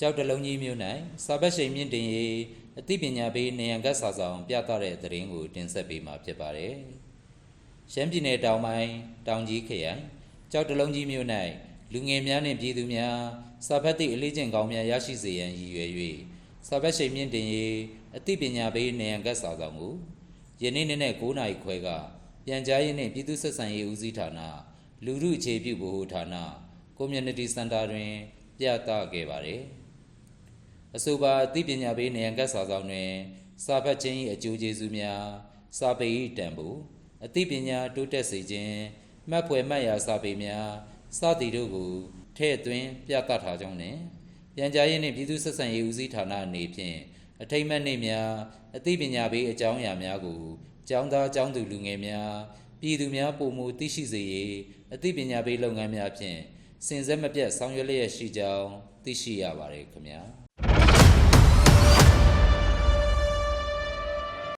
ကြောက်တလုံးကြီးမြို့၌စာပတ်ရှိန်မြင့်တင်ရေးအသိပညာပေးနေရန်ကတ်စာဆောင်ပြသတဲ့သတင်းကိုတင်ဆက်ပေးမှာဖြစ်ပါတယ်။ရှမ်းပြည်နယ်တောင်ပိုင်းတောင်ကြီးခရိုင်ကြောက်တလုံးကြီးမြို့၌လူငယ်များနှင့်ပြည်သူများစာဖတ်သည့်အလေးကျင့်ကောင်းများရရှိစေရန်ရည်ရွယ်၍စာပတ်ရှိန်မြင့်တင်ရေးအသိပညာပေးနေရန်ကတ်စာဆောင်ကိုယနေ့နေ့နဲ့9နာရီခွဲကပြန်ကြားရေးနှင့်ပြည်သူ့ဆက်ဆံရေးဦးစီးဌာနလူမှုအခြေပြုဗဟိုဌာန Community Center တွင်ပြသခဲ့ပါတယ်။ အဆိုပါအသိပညာပေးနေရန်ကတ်စာဆောင်တွင် စာဖတ်ခြင်း၏အကျိုးကျေးဇူးများစာပေ၏တန်ဖိုးအသိပညာတိုးတက်စေခြင်းမှတ်ဖွယ်မှတ်ရာစာပေများစသည်တို့ကိုထည့်သွင်းပြသထားကြောင်းနှင့်ပြန်ကြားရေးနှင့်ပြည်သူ့ဆက်ဆံရေးဦးစီးဌာနအနေဖြင့်အထိမ့်အမှတ်နေ့များအသိပညာပေးအကြောင်းအရာများကိုကျောင်းသားကျောင်းသူလူငယ်များပြည်သူများပုံမူသိရှိစေရေးအသိပညာပေးလုပ်ငန်းများဖြင့်စင်စက်မပြတ်ဆောင်ရွက်လျက်ရှိကြောင်းသိရှိရပါတယ်ခင်ဗျာ။